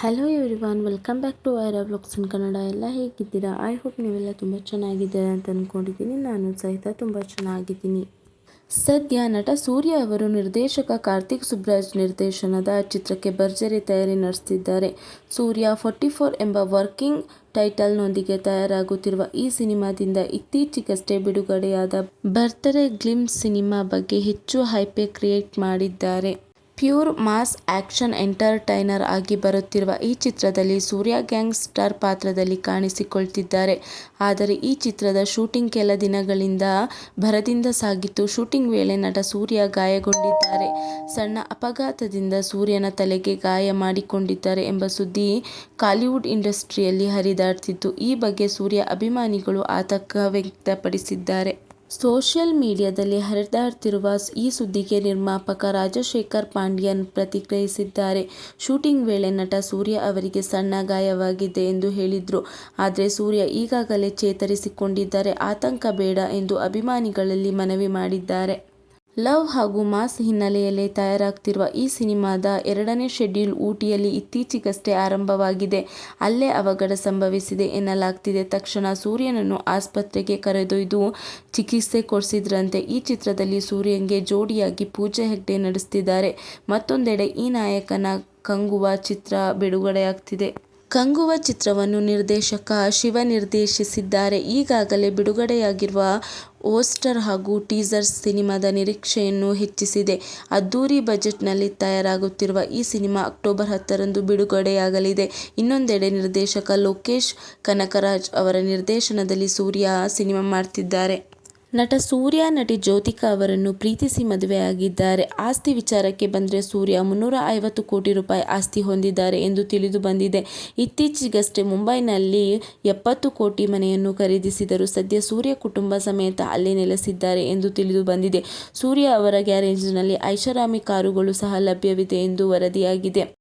Hello everyone welcome back to Aira blogs in Kannada ಎಲ್ಲ ಹೇಗಿದ್ದೀರಾ? I hope ನೀವೆಲ್ಲ ತುಂಬ ಚೆನ್ನಾಗಿದ್ದೀರಾ ಅಂತ ಅಂದ್ಕೊಂಡಿದ್ದೀನಿ ನಾನು ಸಹಿತ ತುಂಬ ಚೆನ್ನಾಗಿದ್ದೀನಿ. ಸದ್ಯ ನಟ ಸೂರ್ಯ ಅವರು ನಿರ್ದೇಶಕ ಕಾರ್ತಿಕ್ ಸುಬ್ರಾಜ್ ನಿರ್ದೇಶನದ ಚಿತ್ರಕ್ಕೆ ಭರ್ಜರಿ ತಯಾರಿ ನಡೆಸ್ತಿದ್ದಾರೆ. ಸೂರ್ಯ ಫೋರ್ಟಿ ಫೋರ್ ಎಂಬ ವರ್ಕಿಂಗ್ ಟೈಟಲ್ನೊಂದಿಗೆ ತಯಾರಾಗುತ್ತಿರುವ ಈ ಸಿನಿಮಾದಿಂದ ಇತ್ತೀಚೆಗಷ್ಟೇ ಬಿಡುಗಡೆಯಾದ ಬರ್ತರೆ ಗ್ಲಿಮ್ ಸಿನಿಮಾ ಬಗ್ಗೆ ಹೆಚ್ಚು ಹೈಪೆ ಕ್ರಿಯೇಟ್ ಮಾಡಿದ್ದಾರೆ. ಪ್ಯೂರ್ ಮಾಸ್ ಆಕ್ಷನ್ ಎಂಟರ್ಟೈನರ್ ಆಗಿ ಬರುತ್ತಿರುವ ಈ ಚಿತ್ರದಲ್ಲಿ ಸೂರ್ಯ ಗ್ಯಾಂಗ್ಸ್ಟರ್ ಪಾತ್ರದಲ್ಲಿ ಕಾಣಿಸಿಕೊಳ್ತಿದ್ದಾರೆ. ಆದರೆ ಈ ಚಿತ್ರದ ಶೂಟಿಂಗ್ ಕೆಲ ದಿನಗಳಿಂದ ಭರದಿಂದ ಸಾಗಿತ್ತು ಶೂಟಿಂಗ್ ವೇಳೆ ನಟ ಸೂರ್ಯ ಗಾಯಗೊಂಡಿದ್ದಾರೆ. ಸಣ್ಣ ಅಪಘಾತದಿಂದ ಸೂರ್ಯನ ತಲೆಗೆ ಗಾಯ ಮಾಡಿಕೊಂಡಿದ್ದಾರೆ ಎಂಬ ಸುದ್ದಿ ಕಾಲಿವುಡ್ ಇಂಡಸ್ಟ್ರಿಯಲ್ಲಿ ಹರಿದಾಡ್ತಿತ್ತು ಈ ಬಗ್ಗೆ ಸೂರ್ಯ ಅಭಿಮಾನಿಗಳು ಆತಂಕ ವ್ಯಕ್ತಪಡಿಸಿದ್ದಾರೆ. ಸೋಷಿಯಲ್ ಮೀಡಿಯಾದಲ್ಲಿ ಹರಿದಾಡ್ತಿರುವ ಈ ಸುದ್ದಿಗೆ ನಿರ್ಮಾಪಕ ರಾಜಶೇಖರ್ ಪಾಂಡ್ಯನ್ ಪ್ರತಿಕ್ರಿಯಿಸಿದ್ದಾರೆ. ಶೂಟಿಂಗ್ ವೇಳೆ ನಟ ಸೂರ್ಯ ಅವರಿಗೆ ಸಣ್ಣ ಗಾಯವಾಗಿದೆ ಎಂದು ಹೇಳಿದ್ರು. ಆದರೆ ಸೂರ್ಯ ಈಗಾಗಲೇ ಚೇತರಿಸಿಕೊಂಡಿದ್ದಾರೆ. ಆತಂಕ ಬೇಡ ಎಂದು ಅಭಿಮಾನಿಗಳಲ್ಲಿ ಮನವಿ ಮಾಡಿದ್ದಾರೆ. ಲವ್ ಹಾಗೂ ಮಾಸ್ ಹಿನ್ನೆಲೆಯಲ್ಲಿ ತಯಾರಾಗ್ತಿರುವ ಈ ಸಿನಿಮಾದ ಎರಡನೇ ಶೆಡ್ಯೂಲ್ ಊಟಿಯಲ್ಲಿ ಇತ್ತೀಚೆಗಷ್ಟೇ ಆರಂಭವಾಗಿದೆ. ಅಲ್ಲೇ ಅವಘಡ ಸಂಭವಿಸಿದೆ ಎನ್ನಲಾಗ್ತಿದೆ. ತಕ್ಷಣ ಸೂರ್ಯನನ್ನು ಆಸ್ಪತ್ರೆಗೆ ಕರೆದೊಯ್ದು ಚಿಕಿತ್ಸೆ ಕೊಡಿಸಿದ್ರಂತೆ. ಈ ಚಿತ್ರದಲ್ಲಿ ಸೂರ್ಯನ್ಗೆ ಜೋಡಿಯಾಗಿ ಪೂಜೆ ಹೆಗ್ಡೆ ನಡೆಸ್ತಿದ್ದಾರೆ. ಮತ್ತೊಂದೆಡೆ ಈ ನಾಯಕನ ಕಂಗುವ ಚಿತ್ರ ಬಿಡುಗಡೆಯಾಗ್ತಿದೆ. ಕಂಗುವ ಚಿತ್ರವನ್ನು ನಿರ್ದೇಶಕ ಶಿವ ನಿರ್ದೇಶಿಸಿದ್ದಾರೆ. ಈಗಾಗಲೇ ಬಿಡುಗಡೆಯಾಗಿರುವ ಓಸ್ಟರ್ ಹಾಗೂ ಟೀಸರ್ ಸಿನಿಮಾದ ನಿರೀಕ್ಷೆಯನ್ನು ಹೆಚ್ಚಿಸಿದೆ. ಅದ್ದೂರಿ ಬಜೆಟ್ನಲ್ಲಿ ತಯಾರಾಗುತ್ತಿರುವ ಈ ಸಿನಿಮಾ ಅಕ್ಟೋಬರ್ ಹತ್ತರಂದು ಬಿಡುಗಡೆಯಾಗಲಿದೆ. ಇನ್ನೊಂದೆಡೆ ನಿರ್ದೇಶಕ ಲೋಕೇಶ್ ಕನಕರಾಜ್ ಅವರ ನಿರ್ದೇಶನದಲ್ಲಿ ಸೂರ್ಯ ಸಿನಿಮಾ ಮಾಡ್ತಿದ್ದಾರೆ. ನಟ ಸೂರ್ಯ, ನಟಿ ಜ್ಯೋತಿಕಾ ಅವರನ್ನು ಪ್ರೀತಿಸಿ ಮದುವೆಯಾಗಿದ್ದಾರೆ. ಆಸ್ತಿ ವಿಚಾರಕ್ಕೆ ಬಂದರೆ ಸೂರ್ಯ ಮುನ್ನೂರ ಐವತ್ತು ಕೋಟಿ ರೂಪಾಯಿ ಆಸ್ತಿ ಹೊಂದಿದ್ದಾರೆ ಎಂದು ತಿಳಿದು ಬಂದಿದೆ. ಇತ್ತೀಚೆಗಷ್ಟೇ ಮುಂಬೈನಲ್ಲಿ ಎಪ್ಪತ್ತು ಕೋಟಿ ಮನೆಯನ್ನು ಖರೀದಿಸಿದರು ಸದ್ಯ ಸೂರ್ಯ ಕುಟುಂಬ ಸಮೇತ ಅಲ್ಲಿ ನೆಲೆಸಿದ್ದಾರೆ ಎಂದು ತಿಳಿದು ಬಂದಿದೆ. ಸೂರ್ಯ ಅವರ ಗ್ಯಾರೇಜ್ನಲ್ಲಿ ಐಷಾರಾಮಿ ಕಾರುಗಳು ಸಹ ಲಭ್ಯವಿದೆ ಎಂದು ವರದಿಯಾಗಿದೆ.